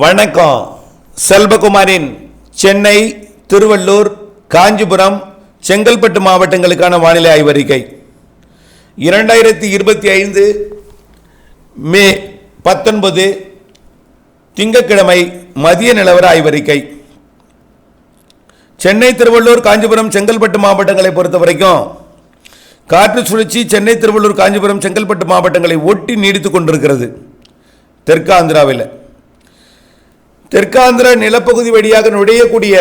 வணக்கம். செல்வகுமாரின் சென்னை திருவள்ளூர் காஞ்சிபுரம் செங்கல்பட்டு மாவட்டங்களுக்கான வானிலை ஆய்வறிக்கை. இரண்டாயிரத்தி இருபத்தி ஐந்து மே பத்தொன்பது திங்கட்கிழமை மதிய நிலவர ஆய்வறிக்கை. சென்னை திருவள்ளூர் காஞ்சிபுரம் செங்கல்பட்டு மாவட்டங்களை பொறுத்த வரைக்கும் காற்று சுழற்சி சென்னை திருவள்ளூர் காஞ்சிபுரம் செங்கல்பட்டு மாவட்டங்களை ஒட்டி நீடித்துக் கொண்டிருக்கிறது. தெற்கு ஆந்திராவில் தெற்காந்திர நிலப்பகுதி வழியாக நுழையக்கூடிய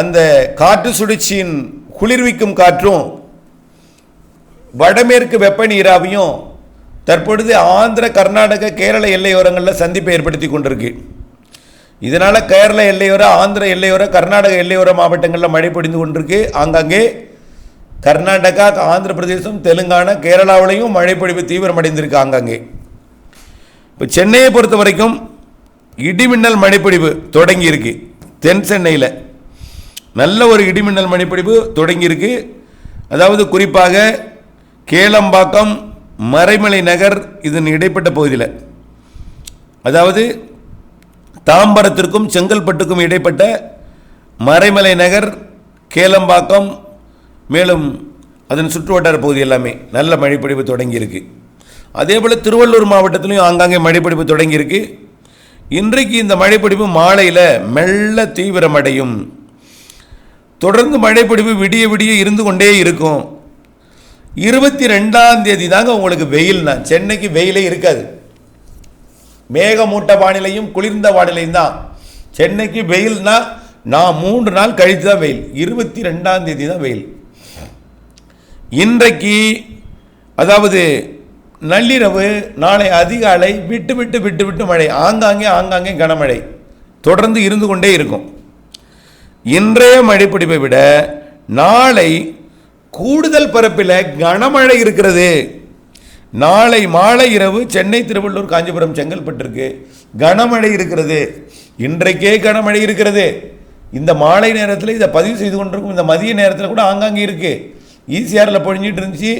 அந்த காற்று சுழற்சியின் குளிர்விக்கும் காற்றும் வடமேற்கு வெப்ப நீராவியும் தற்பொழுது ஆந்திர கர்நாடக கேரள எல்லையோரங்களில் சந்திப்பை ஏற்படுத்தி கொண்டிருக்கு. இதனால் கேரள எல்லையோர ஆந்திர எல்லையோர கர்நாடக எல்லையோர மாவட்டங்களில் மழை பொழிந்து கொண்டிருக்கு. ஆங்காங்கே கர்நாடகா ஆந்திர பிரதேசம் தெலுங்கானா கேரளாவிலையும் மழை பொழிவு தீவிரமடைந்திருக்கு ஆங்காங்கே. இப்போ சென்னையை பொறுத்த வரைக்கும் இடிமின்னல் மழைப்பொழிவு தொடங்கியிருக்கு. தென் சென்னையில். நல்ல ஒரு இடிமின்னல் மழைப்பொழிவு தொடங்கியிருக்கு. அதாவது குறிப்பாக கேளம்பாக்கம் மறைமலை நகர் இதன் இடைப்பட்ட பகுதியில். அதாவது தாம்பரத்திற்கும் செங்கல்பட்டுக்கும் இடைப்பட்ட மறைமலை நகர் கேளம்பாக்கம் மேலும் அதன் சுற்றுவட்டார பகுதி எல்லாமே நல்ல மழைப்பொழிவு தொடங்கியிருக்கு. அதே போல் திருவள்ளூர் மாவட்டத்திலையும் ஆங்காங்கே மழைப்பொழிவு தொடங்கியிருக்கு. இன்றைக்கு இந்த மழைப்பிடிப்பு மாலையில் மெல்ல தீவிரமடையும். தொடர்ந்து மழைப்பிடிப்பு விடிய விடிய இருந்து கொண்டே இருக்கும். இருபத்தி ரெண்டாம் தேதி தாங்க உங்களுக்கு வெயில்னா சென்னைக்கு வெயிலே இருக்காது. மேகமூட்ட வானிலையும் குளிர்ந்த வானிலையும் தான். சென்னைக்கு வெயில்னா நான் மூன்று நாள் கழித்து தான் வெயில். இருபத்தி ரெண்டாம் தேதி தான் வெயில். இன்றைக்கு அதாவது நள்ளிரவு நாளை அதிகாலை விட்டு விட்டு விட்டு விட்டு மழை. ஆங்காங்கே ஆங்காங்கே கனமழை. தொடர்ந்து இருந்து கொண்டே இருக்கும். இன்றைய மழைப்பிடிப்பை விட நாளை கூடுதல் பரப்பில் கனமழை இருக்கிறது. நாளை மாலை இரவு சென்னை திருவள்ளூர் காஞ்சிபுரம் செங்கல்பட்டிருக்கு கனமழை இருக்கிறது. இன்றைக்கே கனமழை இருக்கிறது. இந்த மாலை நேரத்தில் இதை பதிவு செய்து கொண்டிருக்கும் இந்த மதிய நேரத்தில் கூட ஆங்காங்கே இருக்குது ஈசிஆரில் பொழிஞ்சிட்டு இருந்துச்சு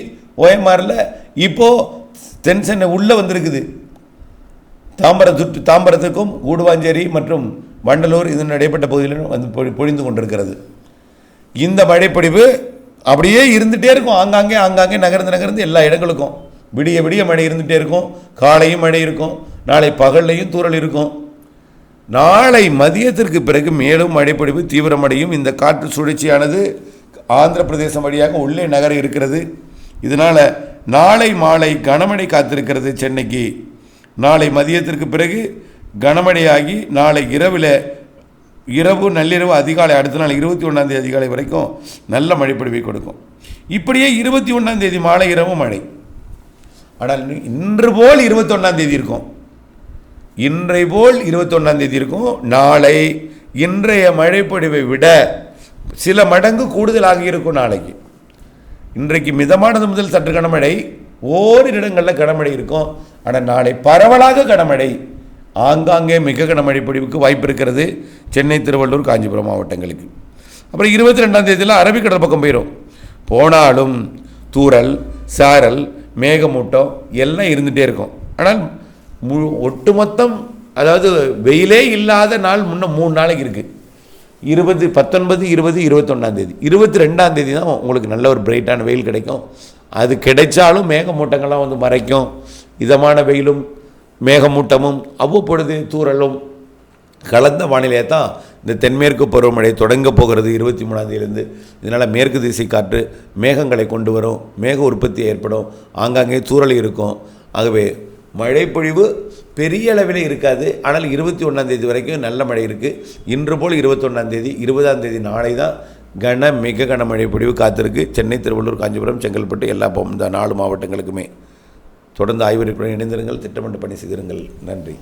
ஓஎம்ஆரில் இப்போது தென் சென்னை உள்ளே வந்திருக்குது. தாம்பரம் சுற்று தாம்பரத்துக்கும் கூடுவாஞ்சேரி மற்றும் வண்டலூர் இதன் இடைப்பட்ட பகுதியிலும் வந்து பொழிந்து கொண்டிருக்கிறது. இந்த மழைப்பொழிவு அப்படியே இருந்துகிட்டே இருக்கும். ஆங்காங்கே ஆங்காங்கே நகர்ந்து நகர்ந்து எல்லா இடங்களுக்கும். விடிய விடிய மழை இருந்துகிட்டே இருக்கும். காலையும் மழை இருக்கும். நாளை பகல்லையும் தூரல் இருக்கும். நாளை மதியத்திற்கு பிறகு மேலும் மழைப்பொழிவு தீவிரமடையும். இந்த காற்று சுழற்சியானது ஆந்திர பிரதேசம் வழியாக உள்ளே நகர இருக்கிறது. இதனால் நாளை மாலை கனமழை காத்திருக்கிறது சென்னைக்கு. நாளை மதியத்திற்கு பிறகு கனமழையாகி நாளை இரவில் இரவு நள்ளிரவு அதிகாலை அடுத்த நாள் இருபத்தி ஒன்றாந்தேதி அதிகாலை வரைக்கும் நல்ல மழைப்பொழிவை கொடுக்கும். இப்படியே இருபத்தி ஒன்றாந்தேதி மாலை இரவு மழை. ஆனால் இன்று போல் இருபத்தொன்னாந்தேதி இருக்கும். இன்றை போல் இருபத்தொன்னாந்தேதி இருக்கும். நாளை இன்றைய மழைப்பொழிவை விட சில மடங்கு கூடுதலாக இருக்கும் நாளைக்கு. இன்றைக்கு மிதமானது முதல் சற்று கனமழை. ஓரிரு இடங்களில் கனமழை இருக்கும். ஆனால் நாளை பரவலாக கனமழை. ஆங்காங்கே மிக கனமழை பொழிவுக்கு வாய்ப்பு இருக்கிறது. சென்னை திருவள்ளூர் காஞ்சிபுரம் மாவட்டங்களுக்கு. அப்புறம் இருபத்தி ரெண்டாம் தேதியில் அரபிக்கடல் பக்கம் போயிடும் போனாலும் தூரல் சாரல் மேகமூட்டம் எல்லாம் இருந்துகிட்டே இருக்கும். ஆனால் முழு ஒட்டுமொத்தம் அதாவது வெயிலே இல்லாத நாள் முன்ன மூணு நாளைக்கு இருக்குது இருபது பத்தொன்பது இருபது இருபத்தொன்னாந்தேதி இருபத்தி ரெண்டாம் தேதி தான் உங்களுக்கு நல்ல ஒரு பிரைட்டான வெயில் கிடைக்கும். அது கிடைச்சாலும் மேகமூட்டங்கள்லாம் வந்து மறைக்கும். இதமான வெயிலும் மேகமூட்டமும் அவ்வப்பொழுது தூறலும். கலந்த வானிலையை தான் இந்த தென்மேற்கு பருவமழை தொடங்க போகிறது இருபத்தி மூணாந்தேதியிலேருந்து இதனால் மேற்கு திசை காற்று மேகங்களை கொண்டு வரும். மேக உற்பத்தி ஏற்படும். ஆங்காங்கே தூறல் இருக்கும். ஆகவே மழைப்பொழிவு பெரிய அளவில் இருக்காது. ஆனால் இருபத்தி ஒன்றாந்தேதி வரைக்கும் நல்ல மழை இருக்குது இன்று போல் இருபத்தொன்னாந்தேதி இருபதாந்தேதி நாளை தான் கன மிக கன பொழிவு காத்திருக்கு. சென்னை திருவள்ளூர் காஞ்சிபுரம் செங்கல்பட்டு எல்லா இந்த நாலு மாவட்டங்களுக்குமே. தொடர்ந்து ஆய்வறிப்புடன் இணைந்திருங்கள். திட்டமிட்டு பணி செய்திருங்கள். நன்றி.